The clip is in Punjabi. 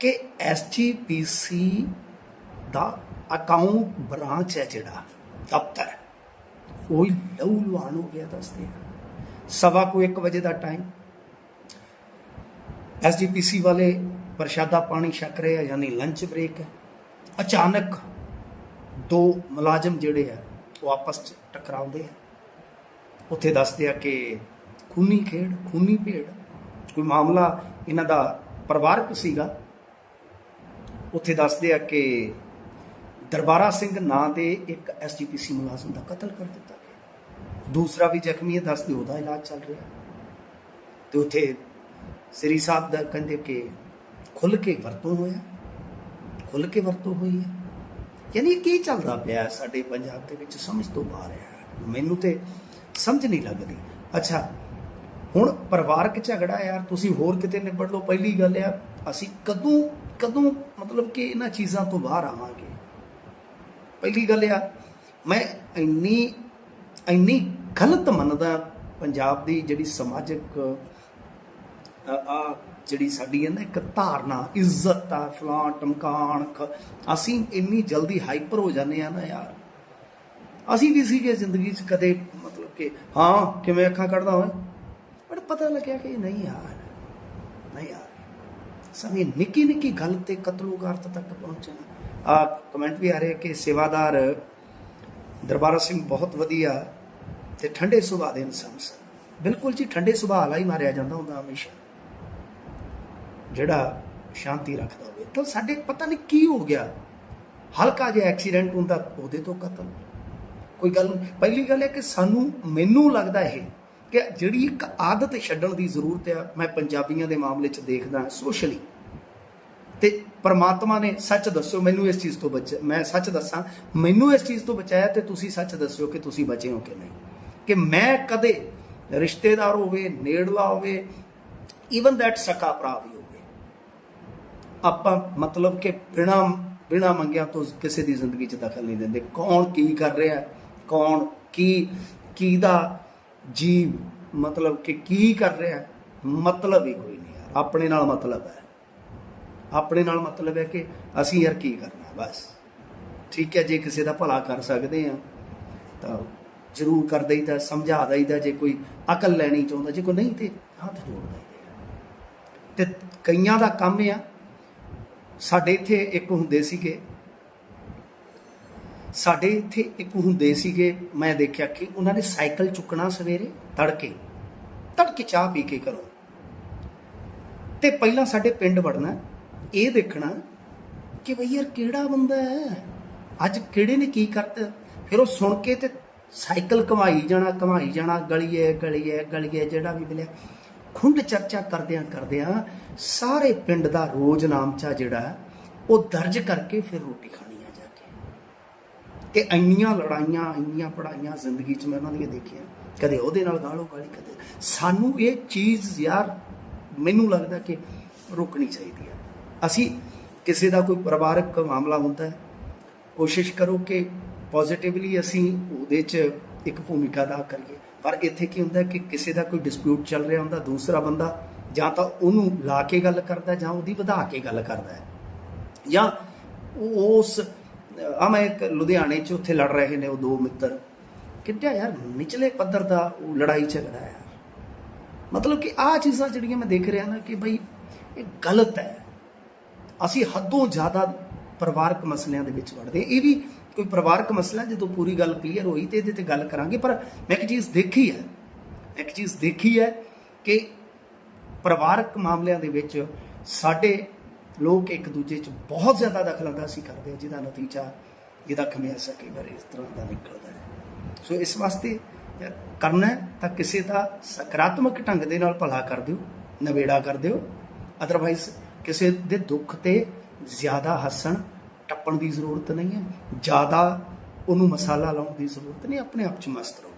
ਕਿ ਐਸਜੀਪੀਸੀ ਦਾ ਅਕਾਊਂਟ ਬ੍ਰਾਂਚ ਹੈ ਜਿਹੜਾ, ਦਫ਼ਤਰ ਉਹ ਹੀ ਲਹੂ ਲੁਹਾਨ ਹੋ ਗਿਆ ਦੱਸਦੇ ਸਵਾ ਕੋ 1 ਵਜੇ ਦਾ ਟਾਈਮ ਐਸਜੀਪੀਸੀ ਵਾਲੇ ਪ੍ਰਸ਼ਾਦਾ ਪਾਣੀ ਛਕ ਰਹੇ ਆ, ਯਾਨੀ ਲੰਚ ਬ੍ਰੇਕ ਹੈ। ਅਚਾਨਕ ਦੋ ਮੁਲਾਜ਼ਮ ਜਿਹੜੇ ਆ, ਉਹ ਆਪਸ ਚ ਟਕਰਾਉਂਦੇ ਆ। ਉੱਥੇ ਦੱਸਦੇ ਆ ਕਿ ਖੂਨੀ ਖੇਡ, ਖੂਨੀ ਭੇੜ ਕੋਈ ਮਾਮਲਾ ਇਹਨਾਂ ਦਾ ਪਰਿਵਾਰਕ ਸੀਗਾ। ਉੱਥੇ ਦੱਸਦੇ ਆ ਕਿ ਦਰਬਾਰਾ ਸਿੰਘ ਨਾਂ ਦੇ ਇੱਕ ਐਸਜੀਪੀਸੀ ਮੁਲਾਜ਼ਮ ਦਾ ਕਤਲ ਕਰ ਦਿੱਤਾ ਗਿਆ। ਦੂਸਰਾ ਵੀ ਜ਼ਖਮੀ ਹੈ, ਦੱਸਦੇ ਉਹਦਾ ਇਲਾਜ ਚੱਲ ਰਿਹਾ। ਤੇ ਉੱਥੇ ਸ੍ਰੀ ਸਾਹਿਬ ਦਾ ਕਹਿੰਦੇ ਕਿ ਖੁੱਲ ਕੇ ਵਰਤੋਂ ਹੋਇਆ। ਖੁੱਲ ਕੇ ਵਰਤੋਂ ਹੋਈ ਹੈ। ਯਾਨੀ ਕੀ ਚੱਲਦਾ ਪਿਆ ਸਾਡੇ ਪੰਜਾਬ ਦੇ ਵਿੱਚ, ਸਮਝ ਤੋਂ ਬਾਹਰ ਹੈ। ਮੈਨੂੰ ਤੇ ਸਮਝ ਨਹੀਂ ਲੱਗਦੀ। ਅੱਛਾ, ਹੁਣ ਪਰਿਵਾਰਕ ਝਗੜਾ ਯਾਰ, ਤੁਸੀਂ ਹੋਰ ਕਿਤੇ ਨਿਬੜ ਲਓ। ਪਹਿਲੀ ਗੱਲ ਆ, ਅਸੀਂ ਕਦੋਂ ਕਦੋਂ, ਮਤਲਬ ਕਿ ਇਹਨਾਂ ਚੀਜ਼ਾਂ ਤੋਂ ਬਾਹਰ ਆਵਾਂਗੇ? ਪਹਿਲੀ ਗੱਲ ਆ, ਮੈਂ ਇੰਨੀ ਇੰਨੀ ਗਲਤ ਮੰਨਦਾ ਪੰਜਾਬ ਦੀ ਜਿਹੜੀ ਸਮਾਜਿਕ ਆ ਜਿਹੜੀ ਸਾਡੀ ਹੈ ਨਾ ਇੱਕ ਧਾਰਨਾ, ਇੱਜ਼ਤ ਆ ਫਲਾਂ ਟਮਕਾਣ ਅਸੀਂ ਇੰਨੀ ਜਲਦੀ ਹਾਈਪਰ ਹੋ ਜਾਂਦੇ ਆ ਨਾ ਯਾਰ। ਅਸੀਂ ਵੀ ਸੀਗੇ ਜ਼ਿੰਦਗੀ 'ਚ ਕਦੇ ਮਤਲਬ ਕਿ, ਹਾਂ, ਕਿਵੇਂ ਅੱਖਾਂ ਕੱਢਦਾ ਹੋਏ ਪਰ ਪਤਾ ਲੱਗਿਆ ਕਿ ਨਹੀਂ ਯਾਰ ਨਹੀਂ ਯਾਰ। ਸਮੇਂ ਨਿੱਕੀ ਨਿੱਕੀ ਗੱਲ ਤੇ ਕਤਲੋਗਾਰਤ ਤੱਕ ਪਹੁੰਚਣਾ। ਆ ਕਮੈਂਟ ਵੀ ਆ ਰਹੇ ਕਿ ਸੇਵਾਦਾਰ ਦਰਬਾਰਾ ਸਿੰਘ ਬਹੁਤ ਵਧੀਆ ਤੇ ਠੰਡੇ ਸੁਭਾਅ ਦੇ ਇਨਸਾਨ ਸਨ। ਬਿਲਕੁਲ ਜੀ, ਠੰਡੇ ਸੁਭਾਅ ਵਾਲਾ ਹੀ ਮਾਰਿਆ ਜਾਂਦਾ ਹੁੰਦਾ ਹਮੇਸ਼ਾ। ਜਿਹੜਾ ਸ਼ਾਂਤੀ ਰੱਖਦਾ ਹੋਵੇ। ਤਾਂ ਸਾਡੇ ਪਤਾ ਨਹੀਂ ਕੀ ਹੋ ਗਿਆ। ਹਲਕਾ ਜਿਹਾ ਐਕਸੀਡੈਂਟ ਹੁੰਦਾ, ਉਹਦੇ ਤੋਂ ਕਤਲ। ਕੋਈ ਗੱਲ ਨਹੀਂ। ਪਹਿਲੀ ਗੱਲ ਹੈ ਕਿ ਸਾਨੂੰ, ਮੈਨੂੰ ਲੱਗਦਾ ਇਹ ਕਿ ਜਿਹੜੀ ਇੱਕ ਆਦਤ ਛੱਡਣ ਦੀ ਜ਼ਰੂਰਤ ਆ, ਮੈਂ ਪੰਜਾਬੀਆਂ ਦੇ ਮਾਮਲੇ 'ਚ ਦੇਖਦਾ ਸੋਸ਼ਲੀ ਤੇ ਪਰਮਾਤਮਾ ਨੇ ਸੱਚ ਦੱਸਿਓ, ਮੈਨੂੰ ਇਸ ਚੀਜ਼ ਤੋਂ ਬਚ ਮੈਂ ਸੱਚ ਦੱਸਾਂ, ਮੈਨੂੰ ਇਸ ਚੀਜ਼ ਤੋਂ ਬਚਾਇਆ ਤੇ ਤੁਸੀਂ ਸੱਚ ਦੱਸਿਓ ਕਿ ਤੁਸੀਂ ਬਚੇ ਹੋ ਕਿ ਨਹੀਂ। ਕਿ ਮੈਂ ਕਦੇ ਰਿਸ਼ਤੇਦਾਰ ਹੋਵੇ, ਨੇੜਲਾ ਹੋਵੇ ਈਵਨ ਦੈਟ ਸਕਾ ਭਰਾ ਵੀ ਹੋਵੇ। ਆਪਾਂ ਮਤਲਬ ਕਿ ਬਿਨਾ ਬਿਨਾ ਮੰਗਿਆ ਤੋਂ ਕਿਸੇ ਦੀ ਜ਼ਿੰਦਗੀ 'ਚ ਦਖਲ ਨਹੀਂ ਦਿੰਦੇ। ਕੌਣ ਕੀ ਕਰ ਰਿਹਾ, ਕੌਣ ਕੀ ਕੀ ਦਾ ਜੀਵ ਮਤਲਬ ਕਿ ਕੀ ਕਰ ਰਿਹਾ ਮਤਲਬ ਹੀ ਕੋਈ ਨਹੀਂ ਯਾਰ। ਆਪਣੇ ਨਾਲ ਮਤਲਬ ਹੈ। ਆਪਣੇ ਨਾਲ ਮਤਲਬ ਹੈ ਕਿ ਅਸੀਂ ਯਾਰ ਕੀ ਕਰਨਾ ਬਸ। ਠੀਕ ਹੈ, ਜੇ ਕਿਸੇ ਦਾ ਭਲਾ ਕਰ ਸਕਦੇ ਆ ਤਾਂ ਜ਼ਰੂਰ ਕਰ ਦਈਦਾ, ਸਮਝਾ ਦਈਦਾ, ਜੇ ਕੋਈ ਅਕਲ ਲੈਣੀ ਚਾਹੁੰਦਾ, ਜੇ ਕੋਈ ਨਹੀਂ ਤੇ ਹੱਥ ਜੋੜ ਦਈਦੇ ਤੇ ਕਈਆਂ ਦਾ ਕੰਮ ਆ, ਸਾਡੇ ਇੱਥੇ ਇੱਕ ਹੁੰਦੇ ਸੀਗੇ ਸਾਡੇ ਇੱਥੇ ਇੱਕ ਹੁੰਦੇ ਸੀਗੇ, ਮੈਂ ਦੇਖਿਆ ਕਿ ਉਹਨਾਂ ਨੇ ਸਾਈਕਲ ਚੁੱਕਣਾ ਸਵੇਰੇ ਤੜਕੇ ਤੜਕੇ ਚਾਹ ਪੀ ਕੇ ਕਰੋ ਤੇ ਪਹਿਲਾਂ ਸਾਡੇ ਪਿੰਡ ਵੜਨਾ, ਇਹ ਦੇਖਣਾ ਕਿ ਬਈ ਯਾਰ ਕਿਹੜਾ ਬੰਦਾ ਹੈ? ਅੱਜ ਕਿਹੜੇ ਨੇ ਕੀ ਕਰਤਾ? ਫਿਰ ਉਹ ਸੁਣ ਕੇ ਤੇ ਸਾਈਕਲ ਕਮਾਈ ਜਾਣਾ ਕਮਾਈ ਜਾਣਾ, ਗਲੀਏ ਗਲੀਏ ਗਲੀਏ ਜਿਹੜਾ ਵੀ ਮਿਲਿਆ। ਖੁੰਡ ਚਰਚਾ ਕਰਦਿਆਂ ਕਰਦਿਆਂ ਸਾਰੇ ਪਿੰਡ ਦਾ ਰੋਜ਼ ਨਾਮਚਾ ਜਿਹੜਾ, ਉਹ ਦਰਜ ਕਰਕੇ ਫਿਰ ਰੋਟੀ ਖਾਣੀ ਤੇ ਇੰਨੀਆਂ ਲੜਾਈਆਂ, ਇੰਨੀਆਂ ਪੜਾਈਆਂ ਜ਼ਿੰਦਗੀ 'ਚ ਮੈਂ ਉਹਨਾਂ ਦੀਆਂ ਦੇਖੀਆਂ। ਕਦੇ ਉਹਦੇ ਨਾਲ ਗਾਲੋ ਗਾਲੀ, ਕਦੇ ਸਾਨੂੰ ਇਹ ਚੀਜ਼ ਯਾਰ ਮੈਨੂੰ ਲੱਗਦਾ ਕਿ ਰੋਕਣੀ ਚਾਹੀਦੀ ਹੈ ਅਸੀਂ ਕਿਸੇ ਦਾ ਕੋਈ ਪਰਿਵਾਰਕ ਮਾਮਲਾ ਹੁੰਦਾ ਹੈ, ਕੋਸ਼ਿਸ਼ ਕਰੋ ਕਿ ਪੋਜ਼ਿਟਿਵਲੀ ਅਸੀਂ ਉਹਦੇ 'ਚ ਇੱਕ ਭੂਮਿਕਾ ਅਦਾ ਕਰੀਏ। ਪਰ ਇੱਥੇ ਕੀ ਹੁੰਦਾ ਕਿ ਕਿਸੇ ਦਾ ਕੋਈ ਡਿਸਪਿਊਟ ਚੱਲ ਰਿਹਾ ਹੁੰਦਾ, ਦੂਸਰਾ ਬੰਦਾ ਜਾਂ ਤਾਂ ਉਹਨੂੰ ਲਾ ਕੇ ਗੱਲ ਕਰਦਾ ਜਾਂ ਉਹਦੀ ਵਧਾ ਕੇ ਗੱਲ ਕਰਦਾ ਹੈ। ਜਾਂ ਉਸ ਆ ਮੈਂ ਇੱਕ ਲੁਧਿਆਣੇ 'ਚ ਉੱਥੇ ਲੜ ਰਹੇ ਨੇ ਉਹ ਦੋ ਮਿੱਤਰ। ਕਿੱਡਾ ਯਾਰ ਨਿਚਲੇ ਪੱਧਰ ਦਾ ਉਹ ਲੜਾਈ ਝਗੜਾ ਹੈ। ਮਤਲਬ ਕਿ ਆਹ ਚੀਜ਼ਾਂ ਜਿਹੜੀਆਂ ਮੈਂ ਦੇਖ ਰਿਹਾ ਨਾ ਕਿ ਬਈ ਇਹ ਗਲਤ ਹੈ। ਅਸੀਂ ਹੱਦੋਂ ਜ਼ਿਆਦਾ ਪਰਿਵਾਰਕ ਮਸਲਿਆਂ ਦੇ ਵਿੱਚ ਵੜਦੇ ਹਾਂ। ਇਹ ਵੀ ਕੋਈ ਪਰਿਵਾਰਕ ਮਸਲਾ ਜਦੋਂ ਪੂਰੀ ਗੱਲ ਕਲੀਅਰ ਹੋਈ ਤੇ ਇਹਦੇ ਤੇ ਗੱਲ ਕਰਾਂਗੇ। ਪਰ ਮੈਂ ਇੱਕ ਚੀਜ਼ ਦੇਖੀ ਹੈ ਇੱਕ ਚੀਜ਼ ਦੇਖੀ ਹੈ ਕਿ ਪਰਿਵਾਰਕ ਮਾਮਲਿਆਂ ਦੇ ਵਿੱਚ ਸਾਡੇ ਲੋਕ ਇੱਕ ਦੂਜੇ 'ਚ ਬਹੁਤ ਜ਼ਿਆਦਾ ਦਖਲ ਦਖਲਅੰਦਾਜ਼ੀ ਕਰਦੇ ਆ, ਜਿਹਦਾ ਨਤੀਜਾ ਜਿਹਦਾ ਖਮਿਆਜ਼ਾ ਕਈ ਵਾਰ ਇਸ ਤਰ੍ਹਾਂ ਦਾ ਨਿਕਲਦਾ ਹੈ। ਸੋ ਇਸ ਵਾਸਤੇ ਕਰਨਾ ਤਾਂ ਕਿਸੇ ਦਾ ਸਕਾਰਾਤਮਕ ਢੰਗ ਦੇ ਨਾਲ ਭਲਾ ਕਰ ਦਿਓ ਨਵੇੜਾ ਕਰ ਦਿਓ। ਅਦਰਵਾਈਜ਼ ਕਿਸੇ ਦੇ ਦੁੱਖ ਤੇ ਜ਼ਿਆਦਾ ਹੱਸਣ, ਟੱਪਣ ਦੀ ਜ਼ਰੂਰਤ ਨਹੀਂ ਹੈ। ਜ਼ਿਆਦਾ ਉਹਨੂੰ ਮਸਾਲਾ ਲਾਉਣ ਦੀ ਜ਼ਰੂਰਤ ਨਹੀਂ, ਆਪਣੇ ਆਪ 'ਚ ਮਸਤ ਰਹੋ।